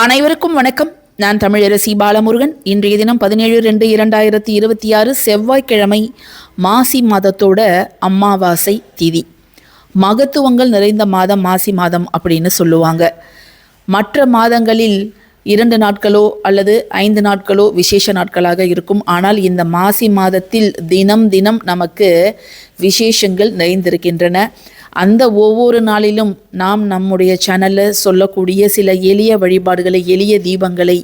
அனைவருக்கும் வணக்கம். நான் தமிழரசி பாலமுருகன். இன்றைய தினம் பதினேழு ரெண்டு இரண்டாயிரத்தி இருபத்தி ஆறு செவ்வாய்க்கிழமை மாசி மாதத்தோட அமாவாசை திதி. மகத்துவங்கள் நிறைந்த மாதம் மாசி மாதம் அப்படின்னு சொல்லுவாங்க. மற்ற மாதங்களில் இரண்டு நாட்களோ அல்லது ஐந்து நாட்களோ விசேஷ நாட்களாக இருக்கும். ஆனால் இந்த மாசி மாதத்தில் தினம் தினம் நமக்கு விசேஷங்கள் நிறைந்திருக்கின்றன. அந்த ஒவ்வொரு நாளிலும் நாம் நம்முடைய சேனலில் சொல்லக்கூடிய சில எளிய வழிபாடுகளை எளிய தீபங்களை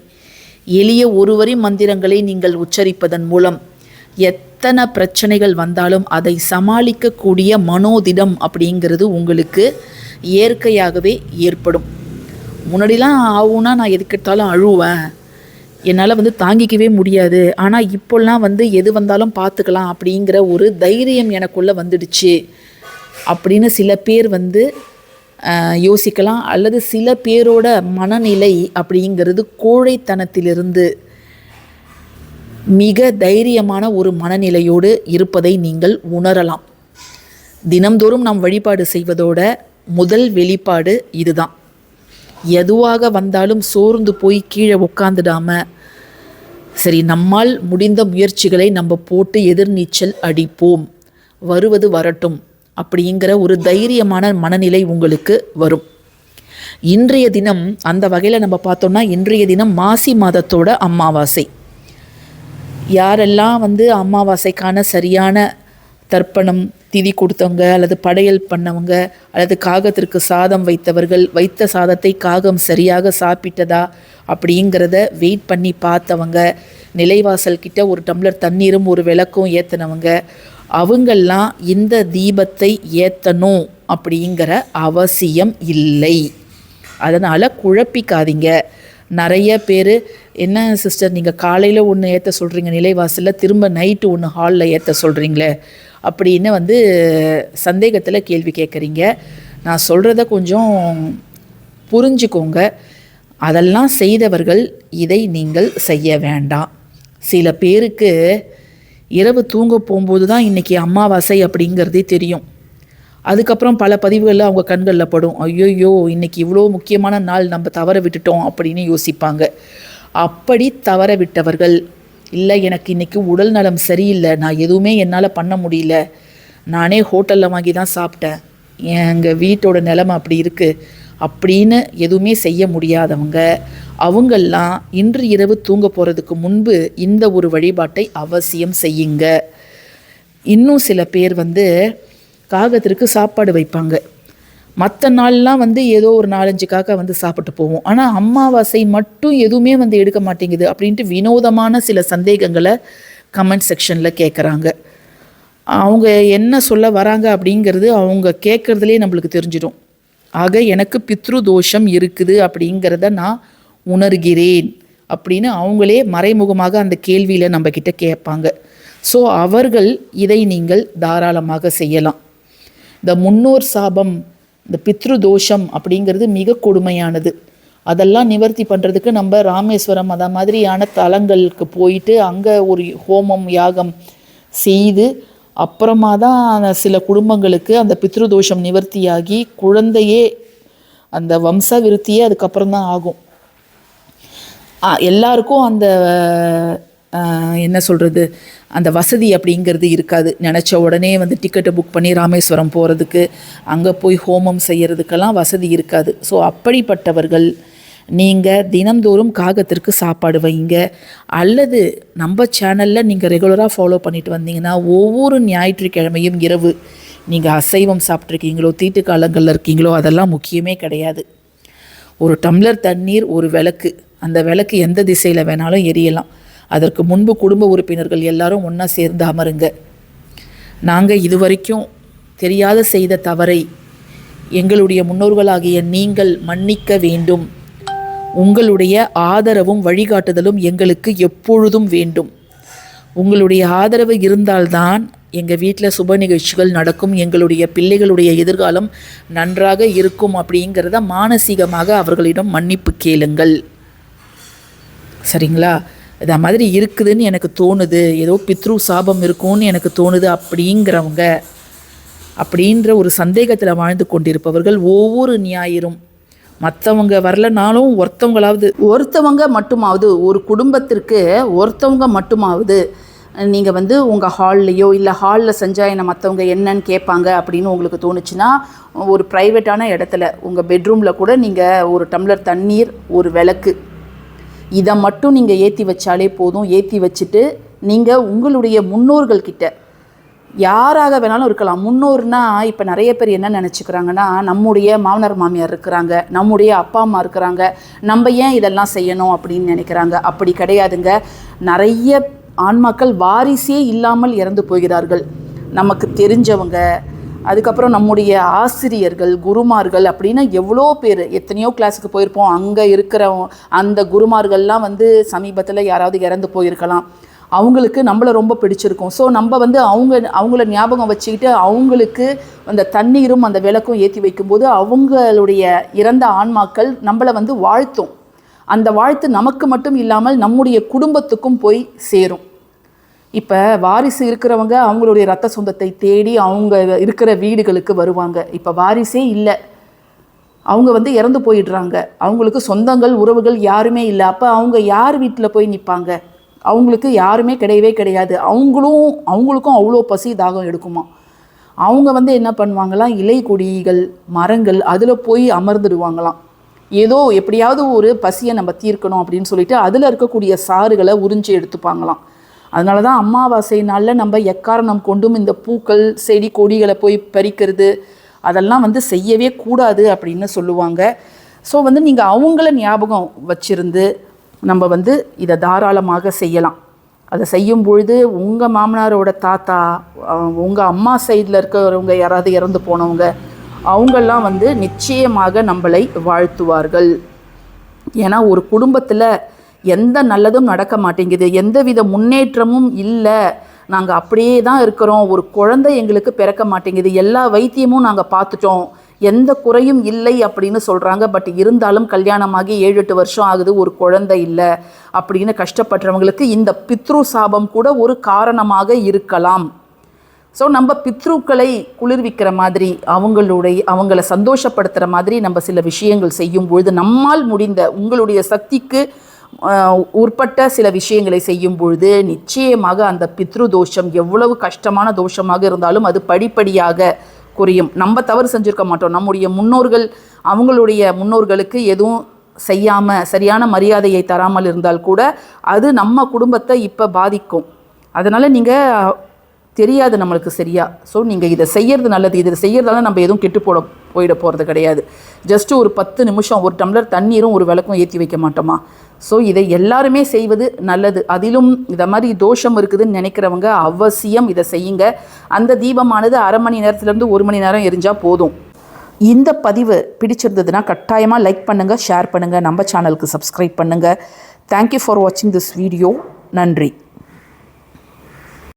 எளிய ஒருவரி மந்திரங்களை நீங்கள் உச்சரிப்பதன் மூலம் எத்தனை பிரச்சனைகள் வந்தாலும் அதை சமாளிக்கக்கூடிய மனோதிடம் அப்படிங்கிறது உங்களுக்கு இயற்கையாகவே ஏற்படும். முன்னாடிலாம் ஆகும்னா நான் எதுக்கெடுத்தாலும் அழுவேன். என்னால் வந்து தாங்கிக்கவே முடியாது. ஆனால் இப்போல்லாம் வந்து எது வந்தாலும் பார்த்துக்கலாம் அப்படிங்கிற ஒரு தைரியம் எனக்குள்ளே வந்துடுச்சு. அப்படின்னு சில பேர் வந்து யோசிக்கலாம். அல்லது சில பேரோட மனநிலை அப்படிங்கிறது கோழைத்தனத்திலிருந்து மிக தைரியமான ஒரு மனநிலையோடு இருப்பதை நீங்கள் உணரலாம். தினம்தோறும் நாம் வழிபாடு செய்வதோட முதல் வெளிப்பாடு இதுதான். எதுவாக வந்தாலும் சோர்ந்து போய் கீழே உட்காந்துடாம சரி நம்மால் முடிந்த முயற்சிகளை நம்ம போட்டு எதிர்நீச்சல் அடிப்போம். வருவது வரட்டும். அப்படிங்கிற ஒரு தைரியமான மனநிலை உங்களுக்கு வரும். இன்றைய தினம் அந்த வகையில் நம்ம பார்த்தோம்னா இன்றைய தினம் மாசி மாதத்தோட அமாவாசை. யாரெல்லாம் வந்து அமாவாசைக்கான சரியான தர்ப்பணம் திதி கொடுத்தவங்க அல்லது படையல் பண்ணவங்க அல்லது காகத்திற்கு சாதம் வைத்தவர்கள் வைத்த சாதத்தை காகம் சரியாக சாப்பிட்டதா அப்படிங்கிறத வெயிட் பண்ணி பார்த்தவங்க நிலைவாசல் கிட்ட ஒரு டம்ளர் தண்ணீரும் ஒரு விளக்கும் ஏற்றினவங்க அவங்கெல்லாம் இந்த தீபத்தை ஏற்றணும் அப்படிங்கிற அவசியம் இல்லை. அதனால் குழப்பிக்காதீங்க. நிறைய பேர் என்ன சிஸ்டர் நீங்கள் காலையில் ஒன்று ஏற்ற சொல்கிறீங்க நிலைவாசலில் திரும்ப நைட்டு ஒன்று ஹாலில் ஏற்ற சொல்கிறீங்களே அப்படின்னு வந்து சந்தேகத்தில் கேள்வி கேட்குறீங்க நான் சொல்கிறத கொஞ்சம் புரிஞ்சுக்கோங்க. அதெல்லாம் செய்தவர்கள் இதை நீங்கள் செய்ய வேண்டாம். சில பேருக்கு இரவு தூங்க போகும்போது தான் இன்றைக்கி அமாவாசை அப்படிங்கிறதே தெரியும். அதுக்கப்புறம் பல பதிவுகளில் அவங்க கண்களில் படும். ஐயோயோ இன்றைக்கி இவ்வளோ முக்கியமான நாள் நம்ம தவற விட்டுட்டோம் அப்படின்னு யோசிப்பாங்க. அப்படி தவற விட்டவர்கள் இல்லை எனக்கு இன்றைக்கி உடல் நலம் சரியில்லை. நான் எதுவுமே என்னால் பண்ண முடியல. நானே ஹோட்டலில் வாங்கி தான் சாப்பிட்டேன். எங்கள் வீட்டோட நிலம அப்படி இருக்குது அப்படின்னு எதுவுமே செய்ய முடியாதவங்க அவங்கெல்லாம் இன்று இரவு தூங்க போகிறதுக்கு முன்பு இந்த ஒரு வழிபாட்டை அவசியம் செய்யுங்க. இன்னும் சில பேர் வந்து காகத்திற்கு சாப்பாடு வைப்பாங்க. மற்ற நாள்லாம் வந்து ஏதோ ஒரு நாலஞ்சு காக்கா வந்து சாப்பிட்டு போவோம். ஆனால் அம்மாவாசை மட்டும் எதுவுமே வந்து எடுக்க மாட்டேங்குது அப்படின்ட்டு வினோதமான சில சந்தேகங்களை கமெண்ட் செக்ஷனில் கேட்குறாங்க அவங்க என்ன சொல்ல வராங்க அப்படிங்கிறது அவங்க கேட்குறதுலே நம்மளுக்கு தெரிஞ்சிடும். ஆக எனக்கு பித்ரு தோஷம் இருக்குது அப்படிங்கிறத நான் உணர்கிறேன் அப்படின்னு அவங்களே மறைமுகமாக அந்த கேள்வியில் நம்ம கிட்ட கேட்பாங்க. ஸோ அவர்கள் இதை நீங்கள் தாராளமாக செய்யலாம். இந்த முன்னோர் சாபம் இந்த பித்ரு தோஷம் அப்படிங்கிறது மிக கொடுமையானது. அதெல்லாம் நிவர்த்தி பண்ணுறதுக்கு நம்ம ராமேஸ்வரம் அத மாதிரியான தலங்களுக்கு போயிட்டு அங்கே ஒரு ஹோமம் யாகம் செய்து அப்புறமா தான் அந்த சில குடும்பங்களுக்கு அந்த பித்ரு தோஷம் நிவர்த்தியாகி குழந்தையே அந்த வம்ச விருத்தியே அதுக்கப்புறம் தான் ஆகும். எல்லாருக்கும் அந்த என்ன சொல்கிறது அந்த வசதி அப்படிங்கிறது இருக்காது. நினச்ச உடனே வந்து டிக்கெட்டை புக் பண்ணி ராமேஸ்வரம் போகிறதுக்கு அங்கே போய் ஹோமம் செய்கிறதுக்கெல்லாம் வசதி இருக்காது. ஸோ அப்படிப்பட்டவர்கள் நீங்கள் தினந்தோறும் காகத்திற்கு சாப்பாடு வைங்க. அல்லது நம்ம சேனலில் நீங்கள் ரெகுலராக ஃபாலோ பண்ணிட்டு வந்தீங்கன்னா ஒவ்வொரு ஞாயிற்றுக்கிழமையும் இரவு நீங்கள் அசைவம் சாப்பிட்ருக்கீங்களோ தீட்டு காலங்களில் இருக்கீங்களோ அதெல்லாம் முக்கியமே கிடையாது. ஒரு டம்ளர் தண்ணீர் ஒரு விளக்கு. அந்த விளக்கு எந்த திசையில் வேணாலும் எரியலாம். அதற்கு முன்பு குடும்ப உறுப்பினர்கள் எல்லாரும் ஒன்றா சேர்ந்து அமருங்க. நாங்கள் இதுவரைக்கும் தெரியாத செய்த தவறை எங்களுடைய முன்னோர்களாகிய நீங்கள் மன்னிக்க வேண்டும். உங்களுடைய ஆதரவும் வழிகாட்டுதலும் எங்களுக்கு எப்பொழுதும் வேண்டும். உங்களுடைய ஆதரவு இருந்தால்தான் எங்கள் வீட்டில் சுப நிகழ்ச்சிகள் நடக்கும் எங்களுடைய பிள்ளைகளுடைய எதிர்காலம் நன்றாக இருக்கும் அப்படிங்கிறத மானசீகமாக அவர்களிடம் மன்னிப்பு கேளுங்கள். சரிங்களா? இதை மாதிரி இருக்குதுன்னு எனக்கு தோணுது. ஏதோ பித்ரு சாபம் இருக்கும்னு எனக்கு தோணுது அப்படிங்கிறவங்க அப்படின்ற ஒரு சந்தேகத்தில் வாழ்ந்து கொண்டிருப்பவர்கள் ஒவ்வொரு ஞாயிறும். மற்றவங்க வரலனாலும் ஒருத்தவங்களாவது. ஒருத்தவங்க மட்டுமாவது ஒரு குடும்பத்திற்கு ஒருத்தவங்க மட்டுமாவது நீங்கள் வந்து உங்கள் ஹால்லையோ இல்லை ஹாலில் செஞ்சால் என்னை மற்றவங்க என்னன்னு கேட்பாங்க அப்படின்னு உங்களுக்கு தோணுச்சுன்னா ஒரு ப்ரைவேட்டான இடத்துல உங்கள் பெட்ரூமில் கூட நீங்கள் ஒரு டம்ளர் தண்ணீர் ஒரு விளக்கு இதை மட்டும் நீங்கள் ஏற்றி வச்சாலே போதும். ஏற்றி வச்சுட்டு நீங்கள் உங்களுடைய முன்னோர்கள் கிட்ட யாராக வேணாலும் இருக்கலாம். முன்னோர்னா இப்போ நிறைய பேர் என்ன நினச்சிக்கிறாங்கன்னா நம்முடைய மாமனார் மாமியார் இருக்கிறாங்க நம்முடைய அப்பா அம்மா இருக்கிறாங்க நம்ம ஏன் இதெல்லாம் செய்யணும் அப்படின்னு நினைக்கிறாங்க? அப்படி கிடையாதுங்க. நிறைய ஆன்மாக்கள் வாரிசே இல்லாமல் இறந்து போகிறார்கள். நமக்கு தெரிஞ்சவங்க அதுக்கப்புறம் நம்முடைய ஆசிரியர்கள் குருமார்கள் அப்படின்னு எவ்வளோ பேர் எத்தனையோ கிளாஸுக்கு போயிருப்போம். அங்கே இருக்கிற அந்த குருமார்கள்லாம் வந்து சமீபத்தில் யாராவது இறந்து போயிருக்கலாம். அவங்களுக்கு நம்மளை ரொம்ப பிடிச்சிருக்கும். ஸோ நம்ம வந்து அவங்க அவங்கள ஞாபகம் வச்சுக்கிட்டு அவங்களுக்கு அந்த தண்ணீரும் அந்த விளக்கும் ஏற்றி வைக்கும்போது அவங்களுடைய இறந்த ஆன்மாக்கள் நம்மளை வந்து வாழ்த்தும். அந்த வாழ்த்து நமக்கு மட்டும் இல்லாமல் நம்முடைய குடும்பத்துக்கும் போய் சேரும். இப்போ வாரிசு இருக்கிறவங்க அவங்களுடைய ரத்த சொந்தத்தை தேடி அவங்க இருக்கிற வீடுகளுக்கு வருவாங்க. இப்போ வாரிசே இல்லை. அவங்க வந்து இறந்து போயிடுறாங்க. அவங்களுக்கு சொந்தங்கள் உறவுகள் யாருமே இல்லை. அப்போ அவங்க யார் வீட்டில் போய் நிற்பாங்க அவங்களுக்கு யாருமே கிடையவே கிடையாது. அவங்களும் அவங்களுக்கும் அவ்வளோ பசி தாகம் எடுக்குமா? அவங்க வந்து என்ன பண்ணுவாங்களாம்? இலை கொடிகள் மரங்கள் அதில் போய் அமர்ந்துடுவாங்களாம். ஏதோ எப்படியாவது ஒரு பசியை நம்ம தீர்க்கணும் அப்படின்னு சொல்லிட்டு அதில் இருக்கக்கூடிய சாறுகளை உறிஞ்சி எடுத்துப்பாங்களாம். அதனால தான் அமாவாசை நாளில் நம்ம எக்காரணம் கொண்டும் இந்த பூக்கள் செடி கொடிகளை போய் பறிக்கிறது அதெல்லாம் வந்து செய்யவே கூடாது அப்படின்னு சொல்லுவாங்க. ஸோ வந்து நீங்கள் அவங்கள ஞாபகம் வச்சிருந்து நம்ம வந்து இதை தாராளமாக செய்யலாம். அதை செய்யும் பொழுது உங்கள் மாமனாரோட தாத்தா உங்கள் அம்மா சைடில் இருக்கிறவங்க யாராவது இறந்து போனவங்க அவங்கெல்லாம் வந்து நிச்சயமாக நம்மளை வாழ்த்துவார்கள். ஏன்னா ஒரு குடும்பத்தில் எந்த நல்லதும் நடக்க மாட்டேங்குது. எந்தவித முன்னேற்றமும் இல்லை. நாங்கள் அப்படியே தான் இருக்கிறோம். ஒரு குழந்தை எங்களுக்கு பிறக்க மாட்டேங்குது. எல்லா வைத்தியமும் நாங்கள் பார்த்துட்டோம். எந்த குறையும் இல்லை அப்படின்னு சொல்கிறாங்க பட் இருந்தாலும் கல்யாணமாகி ஏழு எட்டு வருஷம் ஆகுது. ஒரு குழந்தை இல்லை அப்படின்னு கஷ்டப்படுறவங்களுக்கு இந்த பித்ரு சாபம் கூட ஒரு காரணமாக இருக்கலாம். ஸோ நம்ம பித்ருக்களை குளிர்விக்கிற மாதிரி அவங்களுடைய அவங்கள சந்தோஷப்படுத்துகிற மாதிரி நம்ம சில விஷயங்கள் செய்யும் பொழுது நம்மால் முடிந்த உங்களுடைய சக்திக்கு உட்பட்ட சில விஷயங்களை செய்யும் பொழுது நிச்சயமாக அந்த பித்ரு தோஷம் எவ்வளவு கஷ்டமான தோஷமாக இருந்தாலும் அது படிப்படியாக குறையும். நம்ம தவறு செஞ்சுருக்க மாட்டோம். நம்முடைய முன்னோர்கள் அவங்களுடைய முன்னோர்களுக்கு எதுவும் செய்யாமல் சரியான மரியாதையை தராமல் இருந்தால் கூட அது நம்ம குடும்பத்தை இப்போ பாதிக்கும். அதனால் நீங்கள் தெரியாது நம்மளுக்கு சரியா. ஸோ நீங்கள் இதை செய்யறது நல்லது. இதை செய்யறதால நம்ம எதுவும் கெட்டு போட போயிட போகிறது கிடையாது. ஜஸ்ட்டு ஒரு பத்து நிமிஷம் ஒரு டம்ளர் தண்ணீரும் ஒரு விளக்கும் ஏற்றி வைக்க மாட்டோமா? ஸோ இதை எல்லாருமே செய்வது நல்லது. அதிலும் இதை மாதிரி தோஷம் இருக்குதுன்னு நினைக்கிறவங்க அவசியம் இதை செய்யுங்க. அந்த தீபமானது அரை மணி நேரத்துலேருந்து ஒரு மணி நேரம் எரிஞ்சால் போதும். இந்த பதிவு பிடிச்சிருந்ததுன்னா கட்டாயமாக லைக் பண்ணுங்கள் ஷேர் பண்ணுங்கள் நம்ம சேனலுக்கு சப்ஸ்கிரைப் பண்ணுங்கள் தேங்க்யூ ஃபார் வாட்சிங் திஸ் வீடியோ நன்றி.